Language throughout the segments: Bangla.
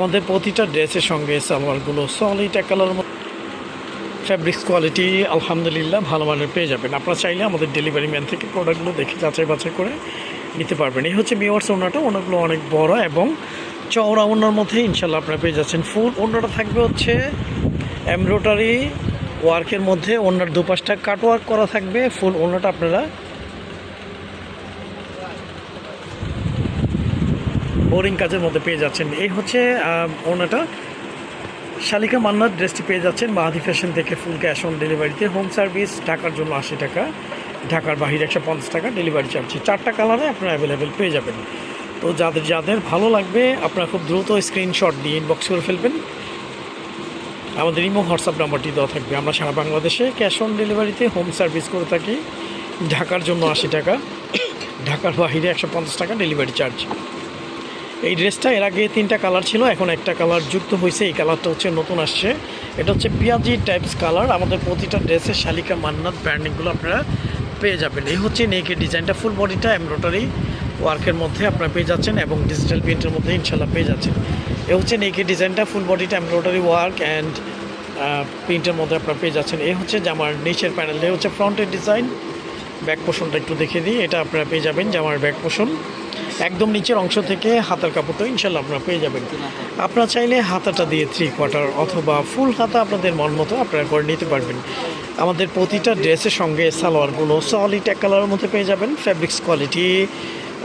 আমাদের প্রতিটা ড্রেসের সঙ্গে সালোয়ারগুলো সলিড এক কালার ফ্যাব্রিক্স কোয়ালিটি আলহামদুলিল্লাহ, ভালো মানের পেয়ে যাবেন। আপনারা চাইলে আমাদের ডেলিভারি ম্যান থেকে প্রোডাক্টগুলো দেখে যাচাই বাছাই করে নিতে পারবেন। এই হচ্ছে বিওয়ার্স ওনাটা, ওনাগুলো অনেক বড় এবং চওড়া ওনার মধ্যে ইনশাল্লাহ আপনারা পেয়ে যাচ্ছেন। ফুল ওনাটা থাকবে হচ্ছে এমব্রয়ডারি ওয়ার্কের মধ্যে, ওনার দুপাশটা কাট ওয়ার্ক করা থাকবে। ফুল ওনাটা আপনারা বোরিং কাজের মধ্যে পেয়ে যাচ্ছেন। এই হচ্ছে ওনাটা। শালিকা মান্নার ড্রেসটি পেয়ে যাচ্ছেন মাহাদি ফ্যাশন থেকে ফুল ক্যাশ অন ডেলিভারিতে। হোম সার্ভিস ঢাকার জন্য আশি টাকা, ঢাকার বাহিরে একশো পঞ্চাশ টাকা ডেলিভারি চার্জ। চারটা কালারে আপনারা অ্যাভেলেবেল পেয়ে যাবেন। তো যাদের যাদের ভালো লাগবে, আপনারা খুব দ্রুত স্ক্রিনশট দিয়ে ইনবক্স করে ফেলবেন। আমাদের ইমো, হোয়াটসঅ্যাপ নাম্বারটি দেওয়া থাকবে। আমরা সারা বাংলাদেশে ক্যাশ অন ডেলিভারিতে হোম সার্ভিস করে থাকি। ঢাকার জন্য আশি টাকা, ঢাকার বাহিরে একশো পঞ্চাশ টাকা ডেলিভারি চার্জ। এই ড্রেসটা এর আগে তিনটা কালার ছিল, এখন একটা কালার যুক্ত হয়েছে এই কালারটা হচ্ছে নতুন আসছে। এটা হচ্ছে পিয়াজি টাইপস কালার আমাদের প্রতিটা ড্রেসের শালিকা মান্নাত ব্র্যান্ডিংগুলো আপনারা পেয়ে যাবেন। এই হচ্ছে নেকের ডিজাইনটা ফুল বডিটা এমব্রয়ডারি ওয়ার্কের মধ্যে আপনারা পেয়ে যাচ্ছেন এবং ডিজিটাল প্রিন্টের মধ্যে ইনশাল্লাহ পেয়ে যাচ্ছেন। এ হচ্ছে নেকের ডিজাইনটা ফুল বডিটা এমব্রয়ডারি ওয়ার্ক অ্যান্ড প্রিন্টের মধ্যে আপনারা পেয়ে যাচ্ছেন। এই হচ্ছে জামার নিচের প্যানেল এই হচ্ছে ফ্রন্টের ডিজাইন ব্যাক পোষণটা একটু দেখে দিই, এটা আপনারা পেয়ে যাবেন জামার ব্যাক পোষণ একদম নিচের অংশ থেকে হাতার কাপড়টা ইনশাল্লাহ আপনারা পেয়ে যাবেন। আপনারা চাইলে হাতাটা দিয়ে থ্রি কোয়ার্টার অথবা ফুল হাতা আপনাদের মন মতো আপনারা করে নিতে পারবেন। আমাদের প্রতিটা ড্রেসের সঙ্গে সালোয়ারগুলো সলিড এক কালারের মধ্যে পেয়ে যাবেন ফ্যাব্রিক্স কোয়ালিটি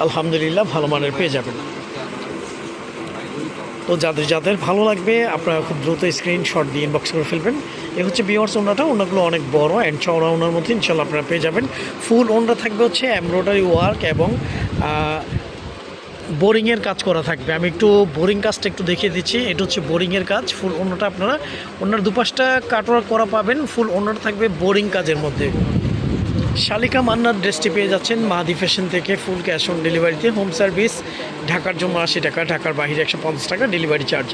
আলহামদুলিল্লাহ ভালো মানের পেয়ে যাবেন। তো যাদের যাদের ভালো লাগবে আপনারা খুব দ্রুত স্ক্রিনশট দিয়ে ইনবক্স করে ফেলবেন। এ হচ্ছে বিওয়ার্স ওনাটা, ওনাগুলো অনেক বড় অ্যান্ড চওড়া ওনার মধ্যে ইনশাল্লাহ আপনারা পেয়ে যাবেন। ফুল ওনরা থাকবে হচ্ছে এমব্রয়ডারি ওয়ার্ক এবং বোরিংয়ের কাজ করা থাকবে। আমি একটু বোরিং কাজটা একটু দেখিয়ে দিচ্ছি। এটা হচ্ছে বোরিংয়ের কাজ, ফুল অন্যটা আপনারা অন্যার দুপাশটা কাটোয়া করা পাবেন, ফুল অন্যটা থাকবে বোরিং কাজের মধ্যে। শালিকা মান্নার ড্রেসটি পেয়ে যাচ্ছেন মাহাদি ফ্যাশন থেকে, ফুল ক্যাশ অন ডেলিভারিতে। হোম সার্ভিস, ঢাকার জন্য আশি টাকা, ঢাকার বাহিরে একশো পঞ্চাশ টাকা ডেলিভারি চার্জ।